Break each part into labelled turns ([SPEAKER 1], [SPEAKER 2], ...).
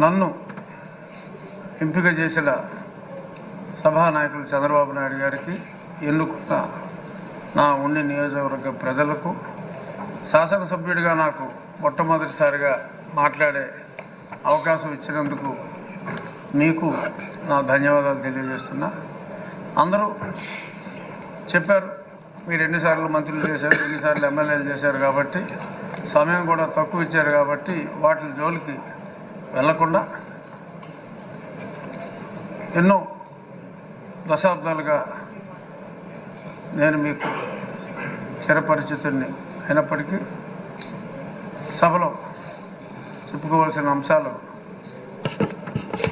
[SPEAKER 1] నన్ను ఎంపిక చేసిన సభానాయకులు చంద్రబాబు నాయుడు గారికి ఎన్నుకున్న నా ఉండి నియోజకవర్గ ప్రజలకు శాసనసభ్యుడిగా నాకు మొట్టమొదటిసారిగా మాట్లాడే అవకాశం ఇచ్చినందుకు మీకు నా ధన్యవాదాలు తెలియజేస్తున్నా. అందరూ చెప్పారు మీరు ఎన్నిసార్లు మంత్రులు చేశారు ఎన్నిసార్లు ఎమ్మెల్యేలు చేశారు కాబట్టి సమయం కూడా తక్కువ ఇచ్చారు కాబట్టి వాటి జోలికి వెళ్ళకుండా ఎన్నో దశాబ్దాలుగా నేను మీకు చిరపరిచితుడిని అయినప్పటికీ సభలో చెప్పుకోవాల్సిన అంశాలు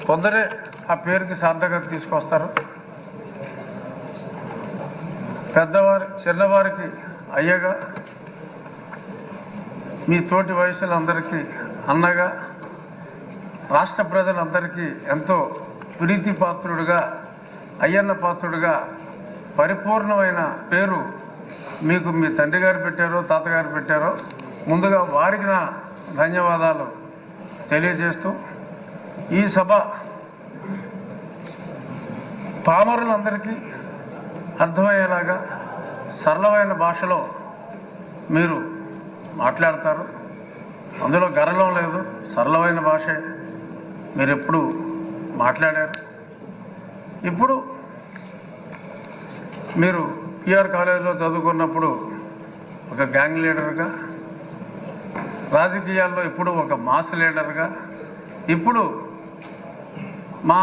[SPEAKER 1] కొందరే ఆ పేరుకి సార్థకత తీసుకొస్తారు. పెద్దవారి చిన్నవారికి అయ్యగా మీ తోటి వయసులందరికీ అన్నగా రాష్ట్ర ప్రజలందరికీ ఎంతో ప్రీతి పాత్రుడుగా అయ్యన్న పాత్రుడుగా పరిపూర్ణమైన పేరు మీకు మీ తండ్రి గారు పెట్టారో తాతగారు పెట్టారో ముందుగా వారికి నా ధన్యవాదాలు తెలియజేస్తూ ఈ సభ పామరులందరికీ అర్థమయ్యేలాగా సరళమైన భాషలో మీరు మాట్లాడతారు. అందులో గర్వం లేదు సరళమైన భాషే. మీరు ఎప్పుడు మాట్లాడారు? ఇప్పుడు మీరు పిఆర్ కాలేజీలో చదువుకున్నప్పుడు ఒక గ్యాంగ్ లీడర్గా రాజకీయాల్లో ఇప్పుడు ఒక మాస్ లీడర్గా ఇప్పుడు మా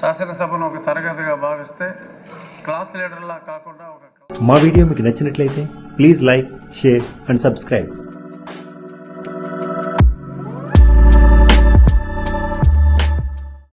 [SPEAKER 1] శాసనసభను ఒక తరగతిగా భావిస్తే క్లాస్ లీడర్లా కాకుండా ఒక
[SPEAKER 2] మా వీడియో మీకు నచ్చినట్లయితే please like share and subscribe.